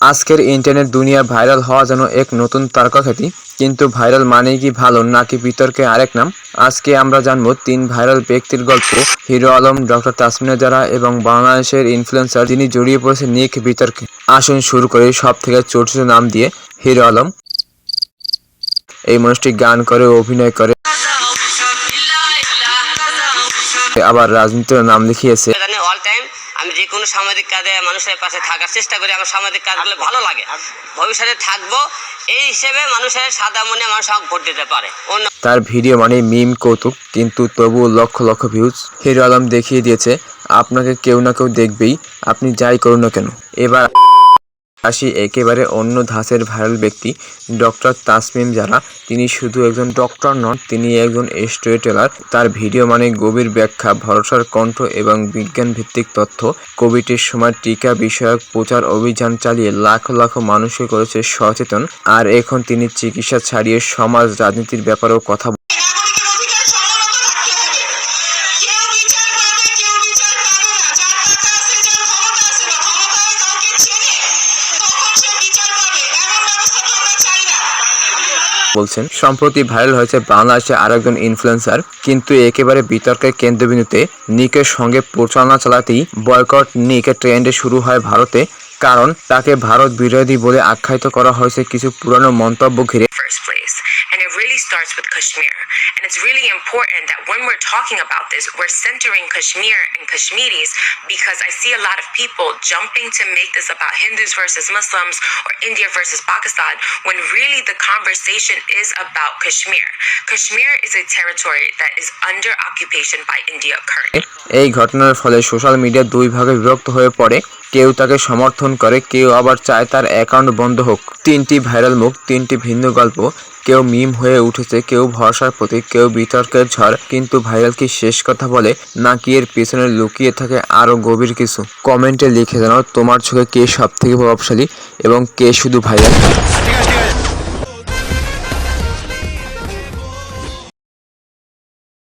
আজকের ইন্টারনেট দুনিয়া ভাইরাল হওয়া যেন এক নতুন তারকাখ্যাতি কিন্তু ভাইরাল মানেই কি ভালো নাকি বিতর্কে আরেক নাম? আজকে আমরা জানব তিন ভাইরাল ব্যক্তির গল্প, হিরো আলম, ডক্টর তাসমিনা জারা এবং বাংলাদেশের ইনফ্লুয়েন্সার যিনি জড়িয়ে পড়েছে নিক বিতর্কে। আসুন শুরু করি সব থেকে ছোট নাম দিয়ে, হিরো আলম। এই মানুষটি গান করে, অভিনয় করে। আবার রাজনীতির নাম লিখিয়েছে। অল টাইম আমি যে কোনো সামাজিক কাজে মানুষের পাশে থাকার চেষ্টা করি আমার সামাজিক কাজগুলো ভালো লাগে। ভবিষ্যতে থাকব এই হিসেবে মানুষের সাদা মনে মানুষ আমাকে ভোট দিতে পারে। অন্য তার ভিডিও মানে মিম কৌতুক কিন্তু তবু লক্ষ লক্ষ ভিউজ হিরো আলম দেখিয়ে দিয়েছে আপনাকে কেউ না কেউ দেখবেই আপনি যাই করুন না কেন। এবার আসি একেবারে অন্য ধাঁচের ভাইরাল ব্যক্তি, ডক্টর তাসমিম যারা। তিনি শুধু একজন ডক্টর নন, তিনি একজন স্টোরি টেলার তার ভিডিও মানে গভীর ব্যাখ্যা, ভরসার কণ্ঠ এবং বিজ্ঞান ভিত্তিক তথ্য। কোভিডের সময় টিকা বিষয়ক প্রচার অভিযান চালিয়ে লাখ লাখ মানুষকে করেছে সচেতন। আর এখন তিনি চিকিৎসা ছাড়িয়ে সমাজ রাজনীতির ব্যাপারেও কথা বলছেন, সম্প্রতি ভাইরাল হয়েছে বাংলাদেশে আরেকজন ইনফ্লুয়েন্সার কিন্তু একেবারে বিতর্কের কেন্দ্রবিন্দুতে নিকের সঙ্গে প্রচারণা চালাতেই বয়কট নিক ট্রেন্ডে শুরু হয় ভারতে, কারণ তাকে ভারত বিরোধী বলে আখ্যায়িত করা হয়েছে কিছু পুরানো মন্তব্য ঘিরে first place. And it really starts with Kashmir. And it's really important that when we're talking about this, we're centering Kashmir and Kashmiris because I see a lot of people jumping to make this about Hindus versus Muslims or India versus Pakistan when really the conversation is about Kashmir. Kashmir is a territory that is under occupation by India currently. এই ঘটনার ফলে social media দুই ভাগে বিভক্ত হয়ে পড়ে কেউ তাকে সমর্থন করে কেউ আবার চায় তার অ্যাকাউন্ট বন্ধ হোক তিনটি ভাইরাল মুখ তিনটি ভিন্ন গল্প কেউ মিম হয়ে উঠেছে, কেউ ভরসার প্রতীক, কেউ বিতর্কের ঝড়, কিন্তু ভাইরাল কি শেষ কথা বলে? নাকি এর পেছনে লুকিয়ে থাকে আরও গভীর কিছু? কমেন্টে লিখে জানাও তোমার চোখে কে সব থেকে প্রভাবশালী এবং কে শুধু ভাইরাল?